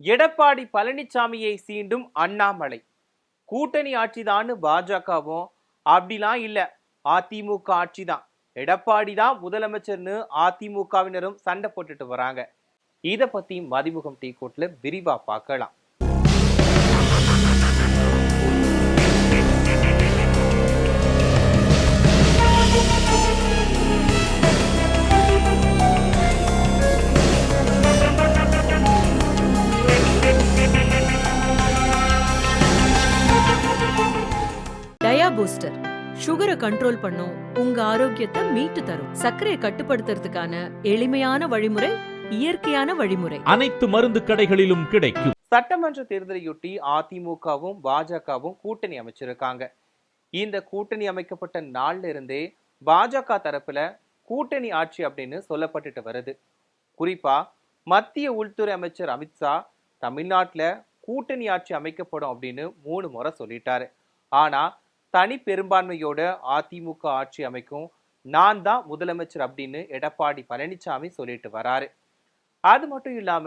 எடப்பாடி பழனிசாமியை சீண்டும் அண்ணாமலை. கூட்டணி ஆட்சிதான்னு பாஜகவும் அப்படிலாம் இல்லை. அதிமுக ஆட்சி தான் எடப்பாடி தான் முதலமைச்சர்னு அதிமுகவினரும் சண்டை போட்டுட்டு வராங்க. இதை பத்தி மதிமுகம் டீ கோட்ல விரிவா பார்க்கலாம் பூஸ்டர் சுகரை கண்ட்ரோல் பண்ணும் உங்க ஆரோக்கியத்தை மீட்டு தரும். சர்க்கரையை கட்டுப்படுத்துறதுக்கான எளிமையான வழிமுறை இயற்கையான வழிமுறை. அனைத்து மருந்து கடைகளிலும் கிடைக்கும். சட்டமன்ற தேர்தலையொட்டி அதிமுகவும் பாஜகவும் கூட்டணி அமைச்சிருக்காங்க. இந்த கூட்டணி அமைக்கப்பட்ட நாள்ல இருந்தே பாஜக தரப்புல கூட்டணி ஆட்சி அப்படின்னு சொல்லப்பட்டுட்டு வருது. குறிப்பா மத்திய உள்துறை அமைச்சர் அமித்ஷா தமிழ்நாட்டுல கூட்டணி ஆட்சி அமைக்கப்படும் அப்படின்னு மூணு முறை சொல்லிட்டாரு. ஆனா தனி பெரும்பான்மையோட அதிமுக ஆட்சி அமைக்கும். நான் தான் முதலமைச்சர் அப்படின்னு எடப்பாடி பழனிசாமி சொல்லிட்டு வராரு. அது மட்டும் இல்லாம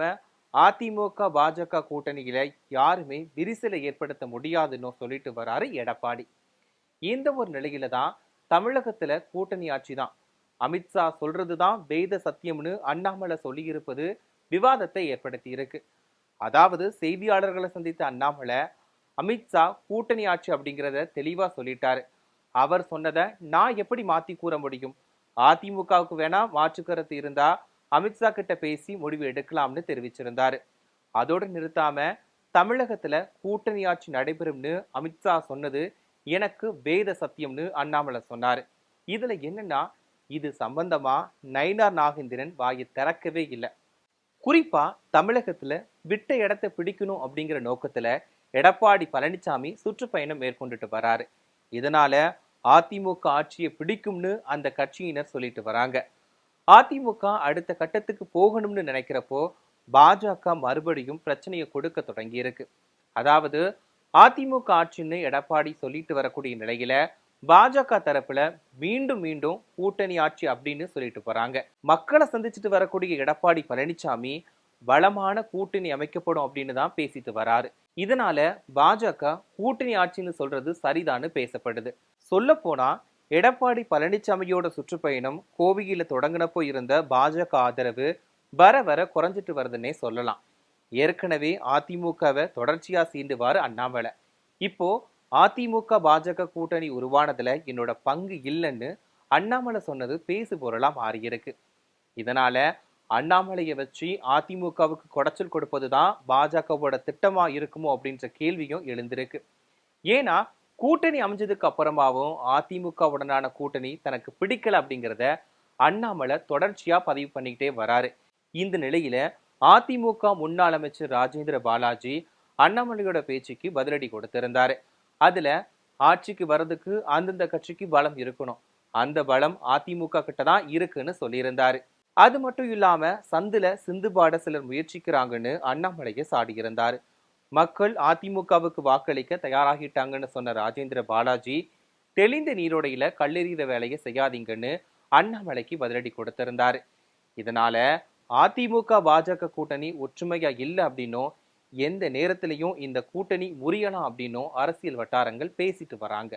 அதிமுக பாஜக கூட்டணியில யாருமே விரிசலை ஏற்படுத்த முடியாதுன்னு சொல்லிட்டு வராரு எடப்பாடி. இந்த ஒரு நிலையில தான் தமிழகத்துல கூட்டணி ஆட்சி தான். அமித்ஷா சொல்றதுதான் வேத சத்தியம்னு அண்ணாமலை சொல்லியிருப்பது விவாதத்தை ஏற்படுத்தி இருக்கு. அதாவது செய்தியாளர்களை சந்தித்த அண்ணாமலை அமித்ஷா கூட்டணி ஆட்சி அப்படிங்கிறத தெளிவா சொல்லிட்டாரு. அவர் சொன்னதை நான் எப்படி மாத்தி கூற முடியும்? அதிமுகவுக்கு வேணா மாற்று கருத்து இருந்தா அமித்ஷா கிட்ட பேசி முடிவு எடுக்கலாம்னு தெரிவிச்சிருந்தாரு. அதோடு நிறுத்தாம தமிழகத்துல கூட்டணி ஆட்சி நடைபெறும்னு அமித்ஷா சொன்னது எனக்கு வேத சத்தியம்னு அண்ணாமலை சொன்னாரு. இதுல என்னன்னா இது சம்பந்தமா நயினார் நாகேந்திரன் வாயை திறக்கவே இல்லை. குறிப்பா தமிழகத்துல விட்ட இடத்தை பிடிக்கணும் அப்படிங்கிற நோக்கத்துல எடப்பாடி பழனிசாமி சுற்றுப்பயணம் மேற்கொண்டுட்டு வராரு. இதனால அதிமுக ஆட்சியை பிடிக்கும்னு அந்த கட்சியினர் சொல்லிட்டு வராங்க. அதிமுக அடுத்த கட்டத்துக்கு போகணும்னு நினைக்கிறப்போ பாஜக மறுபடியும் பிரச்சனையை கொடுக்க தொடங்கி இருக்கு. அதாவது அதிமுக ஆட்சின்னு எடப்பாடி சொல்லிட்டு வரக்கூடிய நிலையில பாஜக தரப்புல மீண்டும் மீண்டும் கூட்டணி ஆட்சி அப்படின்னு சொல்லிட்டு போறாங்க. மக்களை சந்திச்சுட்டு வரக்கூடிய எடப்பாடி பழனிசாமி வளமான கூட்டணி அமைக்கப்படும் அப்படின்னு தான் பேசிட்டு வராரு. இதனால பாஜக கூட்டணி ஆட்சின்னு சொல்றது சரிதான்னு பேசப்படுது. சொல்ல போனா எடப்பாடி பழனிசாமியோட சுற்றுப்பயணம் கோவையில தொடங்கினப்போ இருந்த பாஜக ஆதரவு வர வர குறைஞ்சிட்டு வருதுன்னே சொல்லலாம். ஏற்கனவே அதிமுகவை தொடர்ச்சியா சீண்டுவாரு அண்ணாமலை. இப்போ அதிமுக பாஜக கூட்டணி உருவானதுல என்னோட பங்கு இல்லைன்னு அண்ணாமலை சொன்னது பேசு பொருளா மாறியிருக்கு. இதனால அண்ணாமலையை வச்சு அதிமுகவுக்கு குடைச்சல் கொடுப்பதுதான் பாஜகவோட திட்டமா இருக்குமோ அப்படின்ற கேள்வியும் எழுந்திருக்கு. ஏன்னா கூட்டணி அமைஞ்சதுக்கு அப்புறமாவும் அதிமுகவுடனான கூட்டணி தனக்கு பிடிக்கல அப்படிங்கிறத அண்ணாமலை தொடர்ச்சியா பதிவு பண்ணிக்கிட்டே வராரு. இந்த நிலையில அதிமுக முன்னாள் அமைச்சர் ராஜேந்திர பாலாஜி அண்ணாமலையோட பேச்சுக்கு பதிலடி கொடுத்திருந்தாரு. அதுல ஆட்சிக்கு வர்றதுக்கு அந்தந்த கட்சிக்கு பலம் இருக்கணும். அந்த பலம் அதிமுக கிட்ட தான் இருக்குன்னு சொல்லியிருந்தாரு. அது மட்டும் இல்லாம சந்துல சிந்து பாட சிலர் முயற்சிக்கிறாங்கன்னு அண்ணாமலையை சாடியிருந்தார் மக்கள் அதிமுகவுக்கு வாக்களிக்க தயாராகிட்டாங்கன்னு சொன்ன ராஜேந்திர பாலாஜி தெளிந்த நீரோடையில கல்லெறிகிற வேலையை செய்யாதீங்கன்னு அண்ணாமலைக்கு பதிலடி கொடுத்திருந்தார். இதனால அதிமுக பாஜக கூட்டணி ஒற்றுமையா இல்லை அப்படின்னும் எந்த நேரத்திலையும் இந்த கூட்டணி முறியலாம் அப்படின்னும் அரசியல் வட்டாரங்கள் பேசிட்டு வராங்க.